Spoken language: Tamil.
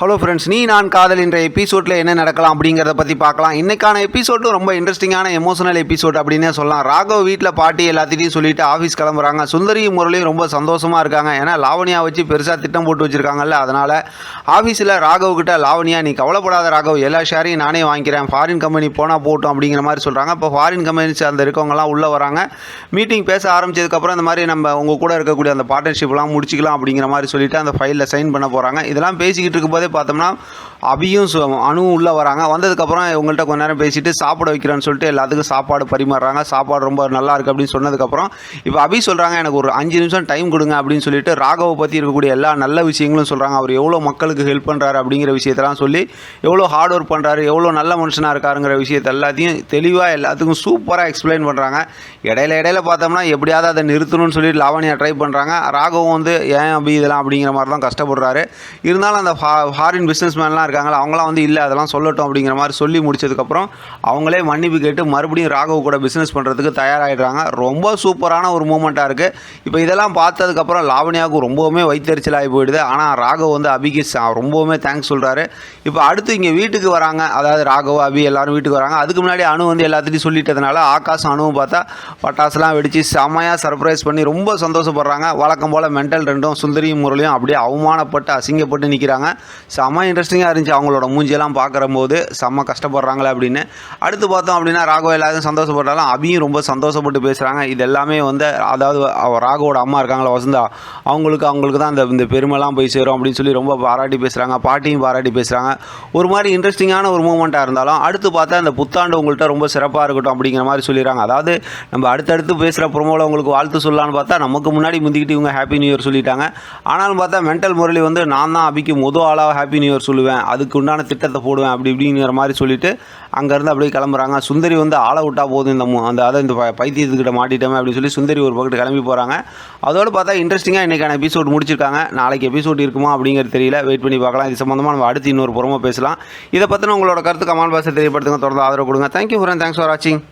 ஹலோ ஃப்ரெண்ட்ஸ் நீ நான் காதல் என்ற எபிசோடில் என்ன நடக்கலாம் அப்படிங்கிறத பற்றி பார்க்கலாம். இன்றைக்கான எபிசோடும் ரொம்ப இன்ட்ரெஸ்டிங்கான எமோஷனல் எபிசோட் அப்படின்னே சொல்லலாம். ராகவ் வீட்டில் பாட்டி எல்லாத்திட்டையும் சொல்லிட்டு ஆஃபீஸ் கிளம்புறாங்க. சுந்தரியும் முரளியும் ரொம்ப சந்தோஷமாக இருக்காங்க. ஏன்னா லாவணியா வச்சு பெருசாக திட்டம் போட்டு வச்சுருக்காங்கல்ல அதனால் ஆஃபீஸில் ராகவ் கிட்ட லாவணியா நீ கவலைப்படாத ராகவ் எல்லா ஷேரையும் நானே வாங்கிக்கிறேன். ஃபாரின் கம்பெனி போனால் போட்டோம் அப்படிங்கிற மாதிரி சொல்கிறாங்க இப்போ ஃபாரின் கம்பெனிஸ் அந்த இருக்கவங்கலாம் உள்ளே வராங்க. மீட்டிங் பேச ஆரம்பிச்சதுக்கப்புறம் இந்த மாதிரி நம்ம உங்கள் கூட இருக்கக்கூடிய அந்த பார்ட்னர்ஷிப்லாம் முடிச்சிக்கலாம் அப்படிங்கிற மாதிரி சொல்லிட்டு அந்த ஃபைலில் சைன் பண்ண போகிறாங்க இதெல்லாம் பேசிக்கிட்டு இருக்கும்போது பார்த்தோம்னா அபியும் சு- அணுவும் உள்ளே வராங்க. வந்ததுக்கப்புறம் இவங்கள்ட்ட கொஞ்ச நேரம் பேசிட்டு சாப்பிட வைக்கிறேன்னு சொல்லிட்டு எல்லாத்துக்கும் சாப்பாடு பரிமாறுறாங்க. சாப்பாடு ரொம்ப நல்லா இருக்குது அப்படின்னு சொன்னதுக்கப்புறம் இப்போ அபி சொல்கிறாங்க எனக்கு ஒரு அஞ்சு நிமிஷம் டைம் கொடுங்க அப்படின்னு சொல்லிட்டு ராகவை பற்றி இருக்கக்கூடிய எல்லா நல்ல விஷயங்களும் சொல்கிறாங்க அவர் எவ்வளோ மக்களுக்கு ஹெல்ப் பண்ணுறாரு அப்படிங்கிற விஷயத்தெல்லாம் சொல்லி எவ்வளோ ஹார்ட் ஒர்க் பண்ணுறாரு எவ்வளோ நல்ல மனுஷனாக இருக்காருங்கிற விஷயத்தை எல்லாத்தையும் தெளிவாக எல்லாத்துக்கும் சூப்பராக எக்ஸ்பிளைன் பண்ணுறாங்க இடையில இடையில பார்த்தோம்னா எப்படியாவது அதை நிறுத்தணும்னு சொல்லி லாவணியா ட்ரை பண்ணுறாங்க ராகவும் வந்து ஏன் அபி இதெல்லாம் அப்படிங்கிற மாதிரி தான் கஷ்டப்படுறாரு? இருந்தாலும் அந்த ஃபாரின் பிஸ்னஸ் மேன்லாம் இருக்காங்களா? அவங்களாம் வந்து இல்லை அதெல்லாம் சொல்லட்டும் அப்படிங்கிற மாதிரி சொல்லி முடிச்சதுக்கப்புறம் அவங்களே மன்னிப்பு கேட்டு மறுபடியும் ராகவ் கூட பிஸ்னஸ் பண்ணுறதுக்கு தயாராகிடுறாங்க ரொம்ப சூப்பரான ஒரு மூமெண்ட்டாக இருக்குது இப்போ இதெல்லாம் பார்த்ததுக்கப்புறம் லாவணியாவுக்கு ரொம்பவுமே வைத்தறிச்சலாகி போயிடுது. ஆனால் ராகவ் வந்து அபிக்கு ரொம்பவுமே தேங்க்ஸ் சொல்கிறாரு இப்போ அடுத்து இங்கே வீட்டுக்கு வராங்க. அதாவது ராகவ் அபி எல்லாரும் வீட்டுக்கு வராங்க. அதுக்கு முன்னாடி அணு வந்து எல்லாத்துலேயும் சொல்லிட்டதுனால ஆகாஷ் அணுவும் பார்த்தா பட்டாசுலாம் வெடித்து செமையாக சர்ப்ரைஸ் பண்ணி ரொம்ப சந்தோஷப்படுறாங்க. வழக்கம் போல் மென்டல் ரெண்டும் சுந்தரியும் முரளியும் அப்படியே அவமானப்பட்டு அசிங்கப்பட்டு நிற்கிறாங்க செம இன்ட்ரெஸ்டிங்காக இருந்துச்சு அவங்களோட மூஞ்சியெல்லாம் பார்க்குறம்போது செம்ம கஷ்டப்படுறாங்களே அப்படின்னு. அடுத்து பார்த்தோம் அப்படின்னா ராகவ எல்லாரும் சந்தோஷப்பட்டாலும் அபியும் ரொம்ப சந்தோஷப்பட்டு பேசுகிறாங்க இது எல்லாமே வந்து அதாவது ராகவோட அம்மா இருக்காங்களா வசந்தா அவங்களுக்கு அவங்களுக்கு தான் அந்த இந்த பெருமைலாம் போய் சேரும் அப்படின்னு சொல்லி ரொம்ப பாராட்டி பேசுகிறாங்க பாட்டியும் பாராட்டி பேசுகிறாங்க ஒரு மாதிரி இன்ட்ரெஸ்டிங்கான ஒரு மூமெண்ட்டாக இருந்தாலும் அடுத்து பார்த்தா அந்த புத்தாண்டு உங்கள்கிட்ட ரொம்ப சிறப்பாக இருக்கட்டும் அப்படிங்கிற மாதிரி சொல்லிடுறாங்க. அதாவது நம்ம அடுத்தடுத்து பேசுகிற ப்ரோமோவில் உங்களுக்கு வாழ்த்து சொல்லலான்னு பார்த்தா நமக்கு முன்னாடி முந்திக்கிட்டு இவங்க ஹாப்பி நியூ இயர் சொல்லிட்டாங்க. ஆனாலும் பார்த்தா மென்டல் முரளி வந்து நான் தான் அபிக்கு முதல் ஆளாக ஹாப்பி நியூ இயர் சொல்லுவேன் அதுக்கு உண்டான திட்டத்தை போடுவேன் அப்படி இப்படிங்கிற மாதிரி சொல்லிட்டு அங்கேருந்து அப்படியே கிளம்புறாங்க. சுந்தரி வந்து ஆளை விட்டால் போதும் இந்த மு- அந்த அதை இந்த பைத்தியத்துக்கிட்ட மாட்டிட்டோமே அப்படின்னு சொல்லி சுந்தரி ஒரு பக்கத்து கிளம்பி போகிறாங்க அதோடு பார்த்தா இன்ட்ரெஸ்டிங்காக இன்றைக்கான எபிசோட் முடிச்சிருக்காங்க. நாளைக்கு எபிசோட் இருக்குமா அப்படிங்கிறது தெரியல. வெயிட் பண்ணி பார்க்கலாம். இது சம்மந்தமாக நம்ம அடுத்து இன்னொரு புறமா பேசலாம். இதை பற்றின உங்களோட கருத்து கமால் பாசை தெரியப்படுத்துங்க. தொடர்ந்து ஆதரவு கொடுங்க. தேங்க்யூ ஃபுரன் தேங்க்ஸ் ஃபார் வாட்சிங்